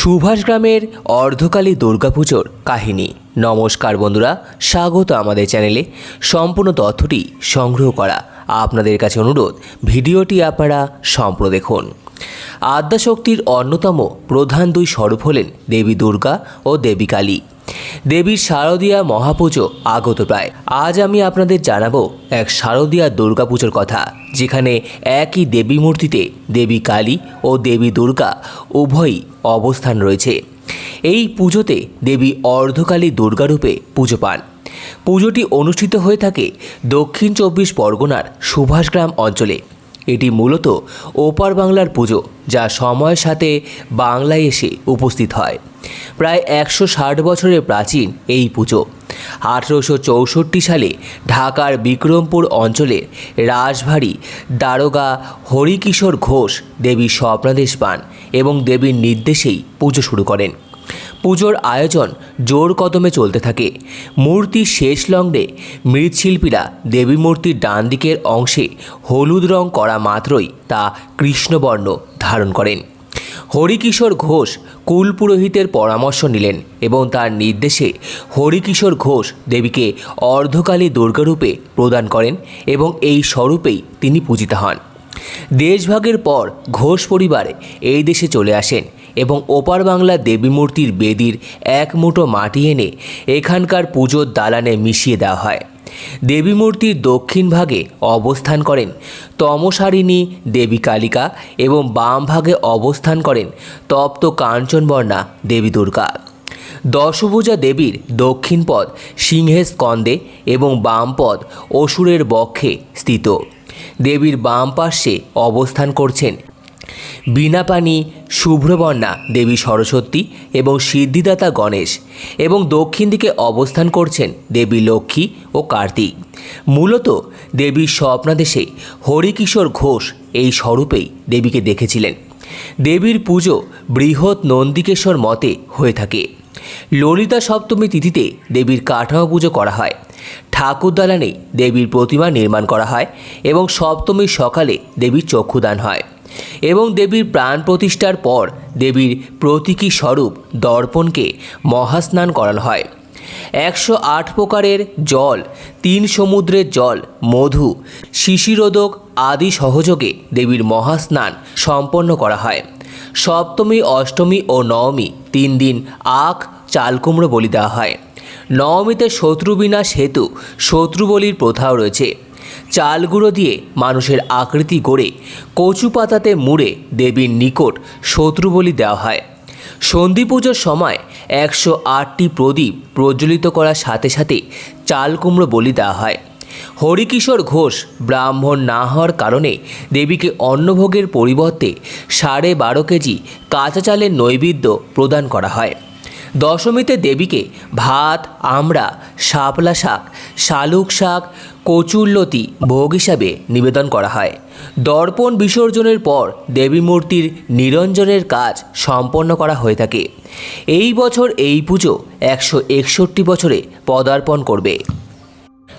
সুভাষ গ্রামের অর্ধকালী দুর্গাপুজোর কাহিনী। নমস্কার বন্ধুরা, স্বাগত আমাদের চ্যানেলে। সম্পূর্ণ তথ্যটি সংগ্রহ করা আপনাদের কাছে অনুরোধ, ভিডিওটি আপনারা সম্পূর্ণ দেখুন। আদ্যাশক্তির অন্যতম প্রধান দুই স্বরূপ হলেন দেবী দুর্গা ও দেবী কালী। দেবীর শারদীয়া মহাপুজো আগত প্রায়। আজ আমি আপনাদের জানাব এক শারদীয়া দুর্গাপুজোর কথা, যেখানে একই দেবী মূর্তিতে দেবী কালী ও দেবী দুর্গা উভয়ই অবস্থান রয়েছে। এই পুজোতে দেবী অর্ধকালী দুর্গারূপে পুজো পান। পুজোটি অনুষ্ঠিত হয়ে থাকে দক্ষিণ চব্বিশ পরগনার সুভাষগ্রাম অঞ্চলে। এটি মূলত ওপার বাংলার পুজো, যা সময়ের সাথে বাংলায় এসে উপস্থিত হয়। প্রায় একশো ষাট বছরের প্রাচীন এই পুজো। আঠেরোশো চৌষট্টি সালে ঢাকার বিক্রমপুর অঞ্চলের রাজভারী দারোগা হরিকিশোর ঘোষ দেবী স্বপ্নাদেশ পান এবং দেবীর নির্দেশেই পুজো শুরু করেন। পুজোর আয়োজন জোর কদমে চলতে থাকে। মূর্তি শেষ লগ্নে মৃৎশিল্পীরা দেবী মূর্তির ডান দিকের অংশে হলুদ রং করা মাত্রই তা কৃষ্ণবর্ণ ধারণ করেন। হরিকিশোর ঘোষ কুল পুরোহিতের পরামর্শ নিলেন এবং তার নির্দেশে হরিকিশোর ঘোষ দেবীকে অর্ধকালী দুর্গারূপে প্রদান করেন এবং এই স্বরূপেই তিনি পূজিত হন। দেশভাগের পর ঘোষ পরিবারে এই দেশে চলে আসেন এবং ওপার বাংলা দেবী মূর্তির বেদির এক মুঠো মাটি এনে এখানকার পুজোর দালানে মিশিয়ে দেওয়া হয়। দেবী মূর্তির দক্ষিণ ভাগে অবস্থান করেন তমসারিণী দেবী কালিকা এবং বাম ভাগে অবস্থান করেন তপ্ত কাঞ্চনবর্ণা দেবী দুর্গা দশভুজা দেবীর দক্ষিণ পদ সিংহের স্কন্দে এবং বাম পদ অসুরের বক্ষে স্থিত। দেবীর বাম পার্শ্বে অবস্থান করছেন বীণাপানি শুভ্রবর্ণা দেবী সরস্বতী এবং সিদ্ধিদাতা গণেশ এবং দক্ষিণ দিকে অবস্থান করছেন দেবী লক্ষ্মী ও কার্তিক। মূলত দেবীর স্বপ্নাদেশে হরিকিশোর ঘোষ এই স্বরূপেই দেবীকে দেখেছিলেন। দেবীর পুজো বৃহৎ নন্দিকেশ্বর মতে হয়ে থাকে। ললিতা সপ্তমী তিথিতে দেবীর কাঠামো পুজো করা হয়। ঠাকুর দালানে দেবীর প্রতিমা নির্মাণ করা হয় এবং সপ্তমীর সকালে দেবীর চক্ষুদান হয়। এবং দেবীর প্রাণ প্রতিষ্ঠার পর দেবীর প্রতীকী স্বরূপ দর্পণকে মহাস্নান করানো হয়। একশো আট প্রকারের জল, তিন সমুদ্রের জল, মধু, শিশিরোদক আদি সহযোগে দেবীর মহাস্নান সম্পন্ন করা হয়। সপ্তমী, অষ্টমী ও নবমী তিন দিন আখ চালকুমড়ো বলি দেওয়া হয়। নবমীতে শত্রু বিনাশ হেতু শত্রু বলির প্রথাও রয়েছে। চাল গুঁড়ো দিয়ে মানুষের আকৃতি গড়ে কচু পাতাতে মুড়ে দেবীর নিকট শত্রু বলি দেওয়া হয়। সন্ধি পুজোর সময় একশো আটটি প্রদীপ প্রজ্বলিত করার সাথে সাথে চাল কুমড়ো বলি দেওয়া হয়। হরিকিশোর ঘোষ ব্রাহ্মণ না হওয়ার কারণে দেবীকে অন্নভোগের পরিবর্তে সাড়ে বারো কেজি কাঁচা চালের নৈবেদ্য প্রদান করা হয়। দশমীতে দেবীকে ভাত, আমড়া, শাপলা শাক, শালুক শাক কচুরলতি ভোগ হিসাবে নিবেদন করা হয়। দর্পণ বিসর্জনের পর দেবী মূর্তির নিরঞ্জনের কাজ সম্পন্ন করা হয়ে থাকে। এই বছর এই পুজো একশো একষট্টি বছরে পদার্পণ করবে।